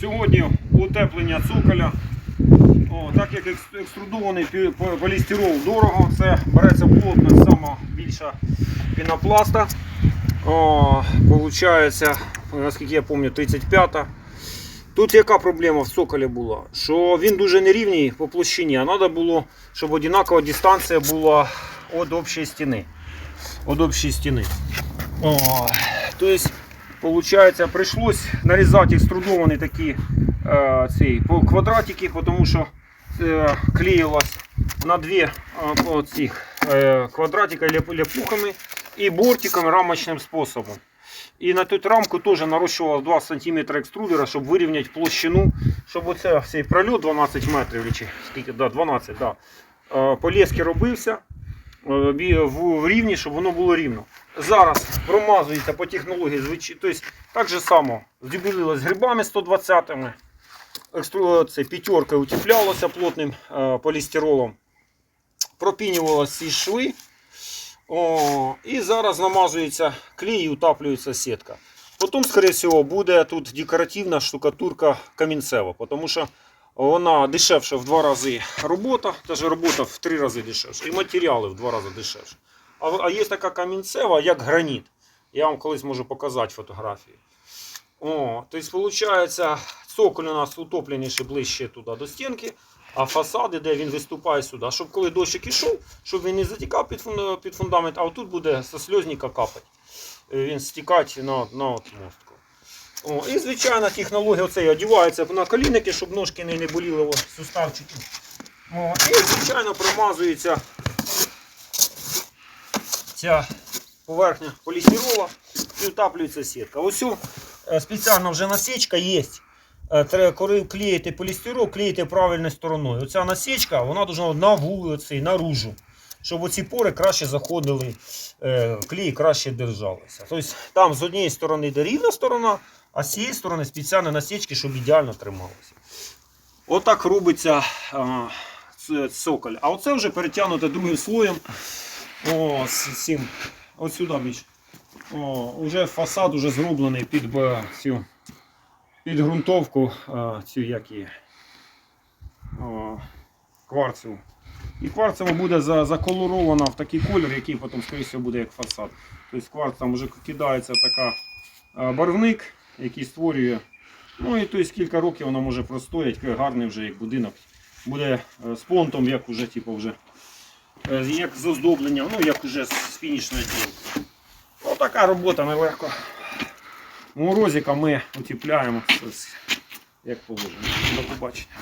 Сьогодні утеплення цоколя. О, так як екструдований полістирол дорого, це береться плотність сама більша пінопласта. О, получається, наскільки я пам'ятаю, 35 Тут яка проблема в цоколі була? Що він дуже нерівний по площині, а треба було, щоб одинакова дистанція була від общої стіни. Від общої стіни. О, получается, пришлось нарізати екструдовані такі е, ці, по квадратики, тому що е, клеїлось на дві е, по цих е, квадратика ляп- ляпухами і бортиком рамочним способом. І на ту рамку теж нарощував 2 см екструдера, щоб вирівняти площину, щоб оце цей прольот 12 метрів, чи скільки, да, 12, да. Е, Полєски робився е, бі- в, в рівні, щоб воно було рівно. Зараз промазується по технології, тобто так же само здібілилось грибами 120-ми, екстру, це, п'ятеркою утеплялося плотним е, полістиролом, пропінювалися ці шви. О, і зараз намазується клей і утаплюється сітка. Потім, скоріше буде тут декоративна штукатурка камінцева, тому що вона дешевша в два рази робота, теж робота в три рази дешевша, і матеріали в два рази дешевше. А, а є така камінцева, як граніт. Я вам колись можу показати фотографії. О, тобто, виходить, цоколь у нас утопленіше ближче туди до стінки, а фасади, де він виступає сюди, щоб коли дощик ішов, щоб він не затікав під, фун- під фундамент, а отут буде со сльозника капати. Він стікати на, на отмостку. О, і звичайна технологія оцей одівається на колінники, щоб ножки не, боліли суставчики. О, і звичайно промазується ця поверхня полістирола і утаплюється сітка. Ось цю, е, спеціальна вже насічка є. Е, Треба, коли клеїти полістирол, клеїти правильною стороною. Оця насічка, вона должна на вулиці, наружу. Щоб оці пори краще заходили, е, клей краще держалися. Тобто там з однієї сторони йде рівна сторона, а з цієї сторони спеціальні насічки, щоб ідеально трималося. Отак робиться а, цоколь. А оце вже перетягнуте другим слоєм. О, цим. От сюди більше. О, уже фасад уже зроблений під б, цю під ґрунтовку цю як її, о, кварцеву. І кварцева буде за, заколорована в такий колір, який потім, скоріше буде як фасад. Тобто кварц там вже кидається така барвник, який створює. Ну і тобто, кілька років вона може простояти, гарний вже як будинок. Буде е, з понтом, як уже, типу, вже, е, як з оздобленням, ну як уже з фінішної ділки. Отака робота нелегко. Морозика ми утепляємо, як положено. До побачення.